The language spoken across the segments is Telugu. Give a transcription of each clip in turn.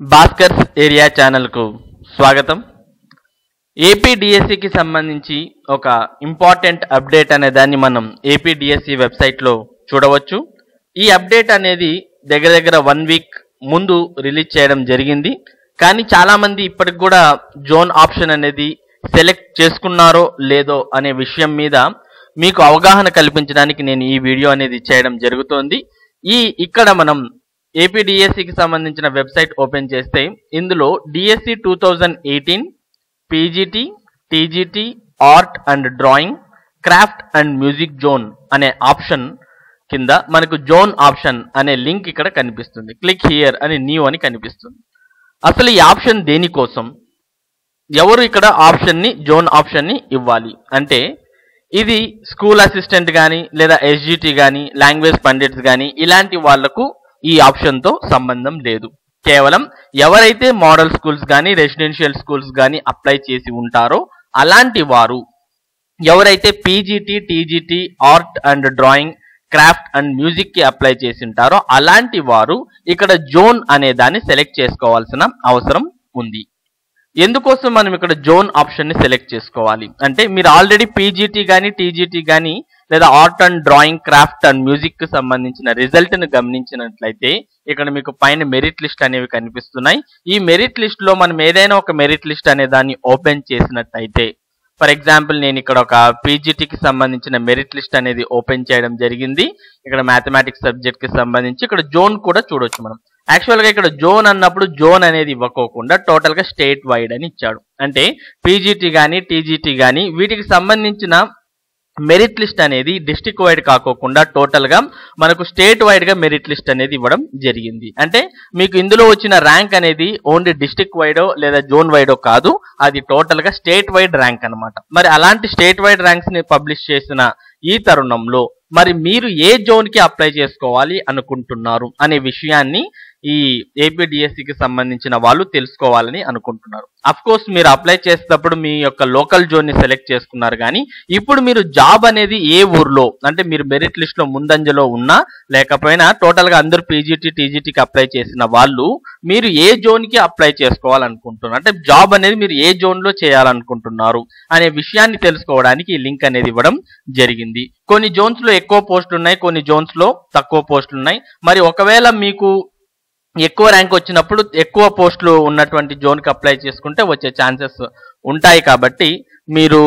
భాస్కర్స్ ఏరియా ఛానల్కు స్వాగతం. ఏపీడిఎస్సికి సంబంధించి ఒక ఇంపార్టెంట్ అప్డేట్ అనే దాన్ని మనం ఏపీడిఎస్సి వెబ్సైట్లో చూడవచ్చు. ఈ అప్డేట్ అనేది దగ్గర దగ్గర వన్ వీక్ ముందు రిలీజ్ చేయడం జరిగింది. కానీ చాలామంది ఇప్పటికి కూడా జోన్ ఆప్షన్ అనేది సెలెక్ట్ చేసుకున్నారో లేదో అనే విషయం మీద మీకు అవగాహన కల్పించడానికి నేను ఈ వీడియో అనేది చేయడం జరుగుతోంది. ఈ ఇక్కడ మనం ఏపీడిఎస్సికి సంబంధించిన వెబ్సైట్ ఓపెన్ చేస్తే ఇందులో DSC two thousand eighteen PGT TGT art and drawing craft and music zone అనే ఆప్షన్ కింద మనకు జోన్ ఆప్షన్ అనే లింక్ ఇక్కడ కనిపిస్తుంది. క్లిక్ హియర్ అని న్యూ అని కనిపిస్తుంది. అసలు ఈ ఆప్షన్ దేనికోసం ఎవరు ఇక్కడ ఆప్షన్ని జోన్ ఆప్షన్ని ఇవ్వాలి? అంటే ఇది స్కూల్ అసిస్టెంట్ కానీ లేదా ఎస్జిటి కానీ లాంగ్వేజ్ పండిట్స్ కానీ ఇలాంటి వాళ్ళకు ఈ ఆప్షన్తో సంబంధం లేదు. కేవలం ఎవరైతే మోడల్ స్కూల్స్ కానీ రెసిడెన్షియల్ స్కూల్స్ కానీ అప్లై చేసి ఉంటారో అలాంటి వారు ఎవరైతే PGT TGT art and drawing craft and మ్యూజిక్కి అప్లై చేసి ఉంటారో అలాంటి వారు ఇక్కడ జోన్ అనే దాన్ని సెలెక్ట్ చేసుకోవాల్సిన అవసరం ఉంది. ఎందుకోసం మనం ఇక్కడ జోన్ ఆప్షన్ని సెలెక్ట్ చేసుకోవాలి? అంటే మీరు ఆల్రెడీ పీజీటీ కానీ టీజీటీ కానీ లేదా art and drawing craft and music సంబంధించిన రిజల్ట్ను గమనించినట్లయితే ఇక్కడ మీకు పైన మెరిట్ లిస్ట్ అనేవి కనిపిస్తున్నాయి. ఈ మెరిట్ లిస్ట్లో మనం ఏదైనా ఒక మెరిట్ లిస్ట్ అనే దాన్ని ఓపెన్ చేసినట్టయితే ఫర్ ఎగ్జాంపుల్ నేను ఇక్కడ ఒక పీజీటీకి సంబంధించిన మెరిట్ లిస్ట్ అనేది ఓపెన్ చేయడం జరిగింది. ఇక్కడ మ్యాథమెటిక్స్ సబ్జెక్ట్కి సంబంధించి ఇక్కడ జోన్ కూడా చూడొచ్చు మనం. యాక్చువల్గా ఇక్కడ జోన్ అన్నప్పుడు జోన్ అనేది ఇవ్వకోకుండా టోటల్గా స్టేట్ వైడ్ అని ఇచ్చాడు. అంటే పీజీటీ కానీ టీజీటీ కానీ వీటికి సంబంధించిన మెరిట్ లిస్ట్ అనేది డిస్టిక్ వైడ్ కాకోకుండా టోటల్గా మనకు స్టేట్ వైడ్గా మెరిట్ లిస్ట్ అనేది ఇవ్వడం జరిగింది. అంటే మీకు ఇందులో వచ్చిన ర్యాంక్ అనేది ఓన్లీ డిస్టిక్ వైడో లేదా జోన్ వైడో కాదు. అది టోటల్గా స్టేట్ వైడ్ ర్యాంక్ అన్నమాట. మరి అలాంటి స్టేట్ వైడ్ ర్యాంక్స్ని పబ్లిష్ చేసిన ఈ తరుణంలో మరి మీరు ఏ జోన్కి అప్లై చేసుకోవాలి అనుకుంటున్నారు అనే విషయాన్ని ఈ ఏపీడిఎస్సికి సంబంధించిన వాళ్ళు తెలుసుకోవాలని అనుకుంటున్నారు. అఫ్ కోర్స్ మీరు అప్లై చేసేటప్పుడు మీ యొక్క లోకల్ జోన్ని సెలెక్ట్ చేసుకున్నారు కానీ ఇప్పుడు మీరు జాబ్ అనేది ఏ ఊర్లో అంటే మీరు మెరిట్ లిస్ట్లో ముందంజలో ఉన్నా లేకపోయినా టోటల్గా అందరూ పీజీటీ టీజీటీకి అప్లై చేసిన వాళ్ళు మీరు ఏ జోన్కి అప్లై చేసుకోవాలనుకుంటున్నారు అంటే జాబ్ అనేది మీరు ఏ జోన్లో చేయాలనుకుంటున్నారు అనే విషయాన్ని తెలుసుకోవడానికి ఈ లింక్ అనేది ఇవ్వడం జరిగింది. కొన్ని జోన్స్లో ఎక్కువ పోస్టులు ఉన్నాయి కొన్ని జోన్స్లో తక్కువ పోస్టులు ఉన్నాయి. మరి ఒకవేళ మీకు ఎక్కువ ర్యాంక్ వచ్చినప్పుడు ఎక్కువ పోస్టులు ఉన్నటువంటి జోన్కి అప్లై చేసుకుంటే వచ్చే ఛాన్సెస్ ఉంటాయి కాబట్టి మీరు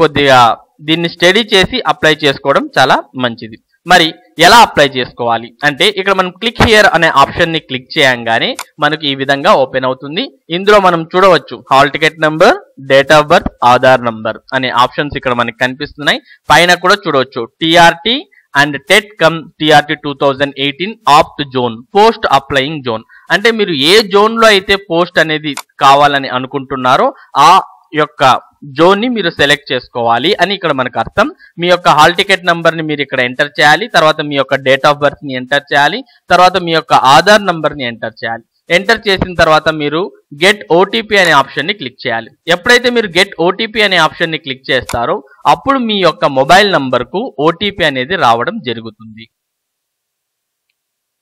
కొద్దిగా దీన్ని స్టడీ చేసి అప్లై చేసుకోవడం చాలా మంచిది. మరి ఎలా అప్లై చేసుకోవాలి? అంటే ఇక్కడ మనం క్లిక్ హియర్ అనే ఆప్షన్ని క్లిక్ చేయంగానే మనకు ఈ విధంగా ఓపెన్ అవుతుంది. ఇందులో మనం చూడవచ్చు hall ticket number date of birth Aadhaar number అనే ఆప్షన్స్ ఇక్కడ మనకి కనిపిస్తున్నాయి. పైన కూడా చూడవచ్చు. TRT and TET cum TRT two thousand eighteen opt zone post applying zone. అంటే మీరు ఏ జోన్లో అయితే పోస్ట్ అనేది కావాలని అనుకుంటున్నారో ఆ యొక్క జోన్ని మీరు సెలెక్ట్ చేసుకోవాలి అని ఇక్కడ మనకు అర్థం. మీ యొక్క హాల్ టికెట్ నంబర్ని మీరు ఇక్కడ ఎంటర్ చేయాలి తర్వాత మీ యొక్క డేట్ ఆఫ్ బర్త్ని ఎంటర్ చేయాలి తర్వాత మీ యొక్క ఆధార్ నంబర్ని ఎంటర్ చేయాలి. ఎంటర్ చేసిన తర్వాత మీరు గెట్ ఓటీపీ అనే ఆప్షన్ని క్లిక్ చేయాలి. ఎప్పుడైతే మీరు గెట్ ఓటీపీ అనే ఆప్షన్ని క్లిక్ చేస్తారో అప్పుడు మీ యొక్క మొబైల్ నంబర్కు ఓటీపీ అనేది రావడం జరుగుతుంది.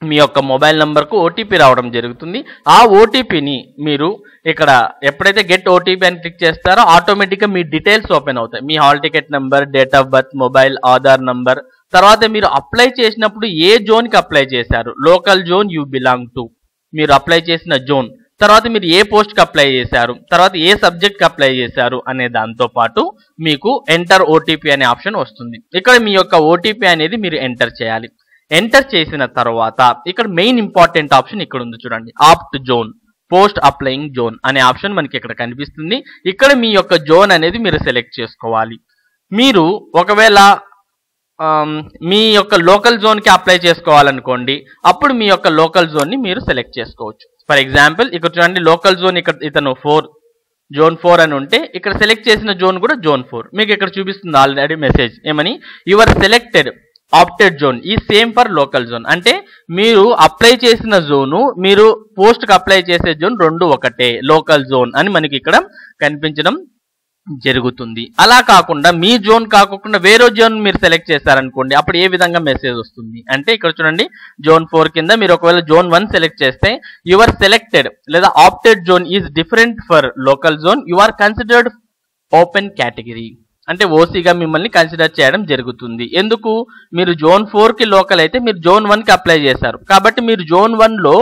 మీ యొక్క మొబైల్ నెంబర్కు ఓటీపీ రావడం జరుగుతుంది. ఆ ఓటీపీని మీరు ఇక్కడ ఎప్పుడైతే గెట్ ఓటీపీ అని క్లిక్ చేస్తారో ఆటోమేటిక్గా మీ డీటెయిల్స్ ఓపెన్ అవుతాయి. మీ hall ticket number date of birth mobile Aadhaar number తర్వాత మీరు అప్లై చేసినప్పుడు ఏ జోన్కి అప్లై చేశారు? Local zone you belong to మీరు అప్లై చేసిన జోన్ తర్వాత మీరు ఏ పోస్ట్కి అప్లై చేశారు తర్వాత ఏ సబ్జెక్ట్కి అప్లై చేశారు అనే దాంతో పాటు మీకు ఎంటర్ ఓటీపీ అనే ఆప్షన్ వస్తుంది. ఇక్కడ మీ యొక్క ఓటీపీ అనేది మీరు ఎంటర్ చేయాలి. ఎంటర్ చేసిన తర్వాత ఇక్కడ మెయిన్ ఇంపార్టెంట్ ఆప్షన్ ఇక్కడ ఉంది చూడండి. Opt zone post applying zone అనే ఆప్షన్ మనకి ఇక్కడ కనిపిస్తుంది. ఇక్కడ మీ యొక్క జోన్ అనేది మీరు సెలెక్ట్ చేసుకోవాలి. మీరు ఒకవేళ మీ యొక్క లోకల్ జోన్కి అప్లై చేసుకోవాలనుకోండి అప్పుడు మీ యొక్క లోకల్ జోన్ని మీరు సెలెక్ట్ చేసుకోవచ్చు. ఫర్ ఎగ్జాంపుల్ ఇక్కడ చూడండి లోకల్ జోన్ ఇక్కడ ఇతను ఫోర్ జోన్ ఫోర్ అని ఉంటే ఇక్కడ సెలెక్ట్ చేసిన జోన్ కూడా జోన్ ఫోర్. మీకు ఇక్కడ చూపిస్తుంది ఆల్రెడీ మెసేజ్. ఏమని? Your selected opted zone. ఈ సేమ్ ఫర్ లోకల్ జోన్. అంటే మీరు అప్లై చేసిన జోను మీరు పోస్ట్కి అప్లై చేసే జోన్ రెండు ఒకటే లోకల్ జోన్ అని మనకి ఇక్కడ కనిపించడం జరుగుతుంది. అలా కాకుండా మీ జోన్ కాకుండా వేరే జోన్ మీరు సెలెక్ట్ చేశారనుకోండి అప్పుడు ఏ విధంగా మెసేజ్ వస్తుంది? అంటే ఇక్కడ చూడండి జోన్ ఫోర్ కింద మీరు ఒకవేళ జోన్ వన్ సెలెక్ట్ చేస్తే యువర్ సెలెక్టెడ్ లేదా opted zone is different for local zone you are considered open category అంటే ఓసీగా మిమ్మల్ని కన్సిడర్ చేయడం జరుగుతుంది. ఎందుకు? మీరు జోన్ ఫోర్కి లోకల్ అయితే మీరు జోన్ వన్కి అప్లై చేశారు. కాబట్టి మీరు జోన్ వన్లో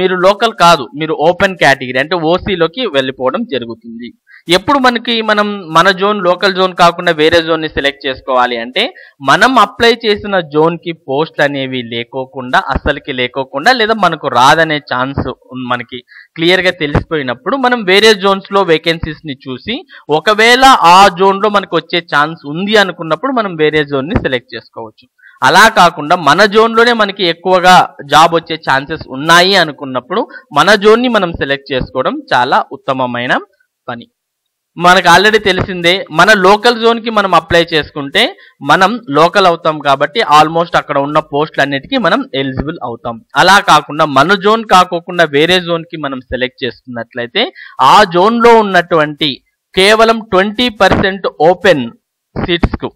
మీరు లోకల్ కాదు మీరు ఓపెన్ కేటగిరీ అంటే ఓసీలోకి వెళ్ళిపోవడం జరుగుతుంది. ఎప్పుడు మనకి మనం మన జోన్ లోకల్ జోన్ కాకుండా వేరే జోన్ని సెలెక్ట్ చేసుకోవాలి అంటే మనం అప్లై చేసిన జోన్కి పోస్ట్ అనేవి లేకోకుండా అస్సలకి లేకోకుండా లేదా మనకు రాదనే ఛాన్స్ మనకి క్లియర్గా తెలిసిపోయినప్పుడు మనం వేరే జోన్స్లో వేకెన్సీస్ని చూసి ఒకవేళ ఆ జోన్లో మనకు వచ్చే ఛాన్స్ ఉంది అనుకున్నప్పుడు మనం వేరే జోన్ని సెలెక్ట్ చేసుకోవచ్చు. అలా కాకుండా మన జోన్లోనే మనకి ఎక్కువగా జాబ్ వచ్చే ఛాన్సెస్ ఉన్నాయి అనుకున్నప్పుడు మన జోన్ని మనం సెలెక్ట్ చేసుకోవడం చాలా ఉత్తమమైన పని. మనకు ఆల్రెడీ తెలిసిందే మన లోకల్ జోన్కి మనం అప్లై చేసుకుంటే మనం లోకల్ అవుతాం కాబట్టి ఆల్మోస్ట్ అక్కడ ఉన్న పోస్టులు అన్నిటికీ మనం ఎలిజిబుల్ అవుతాం. అలా కాకుండా మన జోన్ కాకోకుండా వేరే జోన్కి మనం సెలెక్ట్ చేసుకున్నట్లయితే ఆ జోన్లో ఉన్నటువంటి కేవలం ట్వంటీ పర్సెంట్ ఓపెన్ సీట్స్కు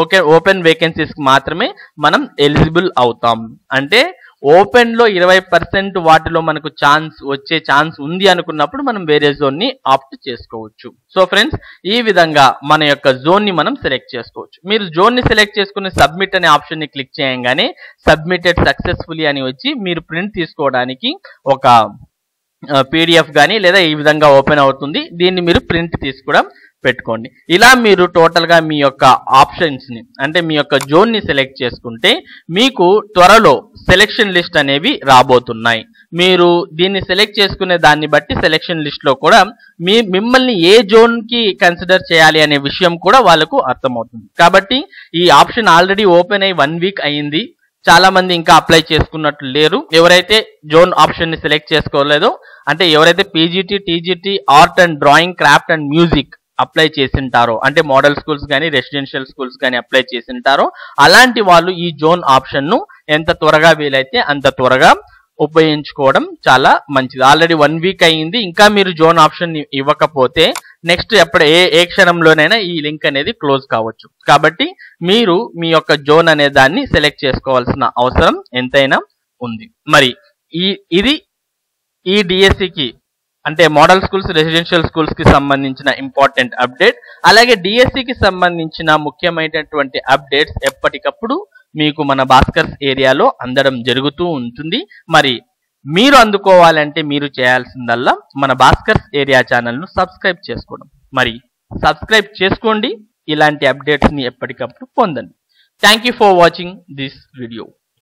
ఓకే ఓపెన్ వేకెన్సీస్కి మాత్రమే మనం ఎలిజిబుల్ అవుతాం. అంటే ఓపెన్లో ఇరవై పర్సెంట్ వాటిలో మనకు ఛాన్స్ వచ్చే ఛాన్స్ ఉంది అనుకున్నప్పుడు మనం వేరే జోన్ని ఆప్ట్ చేసుకోవచ్చు. సో ఫ్రెండ్స్ ఈ విధంగా మన యొక్క జోన్ని మనం సెలెక్ట్ చేసుకోవచ్చు. మీరు జోన్ని సెలెక్ట్ చేసుకుని సబ్మిట్ అనే ఆప్షన్ని క్లిక్ చేయగానే సబ్మిటెడ్ సక్సెస్ఫుల్లీ అని వచ్చి మీరు ప్రింట్ తీసుకోవడానికి ఒక పీడిఎఫ్ కానీ లేదా ఈ విధంగా ఓపెన్ అవుతుంది. దీన్ని మీరు ప్రింట్ తీసుకోవడం పెట్టుకోండి. ఇలా మీరు టోటల్గా మీ యొక్క ఆప్షన్స్ని అంటే మీ యొక్క జోన్ని సెలెక్ట్ చేసుకుంటే మీకు త్వరలో సెలెక్షన్ లిస్ట్ అనేవి రాబోతున్నాయి. మీరు దీన్ని సెలెక్ట్ చేసుకునే దాన్ని బట్టి సెలెక్షన్ లిస్ట్లో కూడా మీ మిమ్మల్ని ఏ జోన్కి కన్సిడర్ చేయాలి అనే విషయం కూడా వాళ్ళకు అర్థమవుతుంది. కాబట్టి ఈ ఆప్షన్ ఆల్రెడీ ఓపెన్ అయ్యి వన్ వీక్ అయింది. చాలా మంది ఇంకా అప్లై చేసుకున్నట్లు లేరు. ఎవరైతే జోన్ ఆప్షన్ని సెలెక్ట్ చేసుకోలేదో అంటే ఎవరైతే PGT TGT art and drawing craft and music apply చేసింటారో అంటే మోడల్ స్కూల్స్ కానీ రెసిడెన్షియల్ స్కూల్స్ కానీ అప్లై చేసింటారో అలాంటి వాళ్ళు ఈ జోన్ ఆప్షన్ను ఎంత త్వరగా వీలైతే అంత త్వరగా ఉపయోగించుకోవడం చాలా మంచిది. ఆల్రెడీ వన్ వీక్ అయ్యింది ఇంకా మీరు జోన్ ఆప్షన్ ఇవ్వకపోతే నెక్స్ట్ ఎప్పుడు ఏ ఏ క్షణంలోనైనా ఈ లింక్ అనేది క్లోజ్ కావచ్చు. కాబట్టి మీరు మీ యొక్క జోన్ అనే దాన్ని సెలెక్ట్ చేసుకోవాల్సిన అవసరం ఎంతైనా ఉంది. మరి ఈ ఇది ఈ డిఎస్సికి అంటే మోడల్ స్కూల్స్ రెసిడెన్షియల్ స్కూల్స్కి సంబంధించిన ఇంపార్టెంట్ అప్డేట్ అలాగే డిఎస్సికి సంబంధించిన ముఖ్యమైనటువంటి అప్డేట్స్ ఎప్పటికప్పుడు మీకు మన భాస్కర్స్ ఏరియాలో అందడం జరుగుతూ ఉంటుంది. మరి మీరు అందుకోవాలంటే మీరు చేయాల్సిందల్లా మన భాస్కర్స్ ఏరియా ఛానల్ను సబ్స్క్రైబ్ చేసుకోవడం. మరి సబ్స్క్రైబ్ చేసుకోండి ఇలాంటి అప్డేట్స్ని ఎప్పటికప్పుడు పొందండి. Thank you for watching this video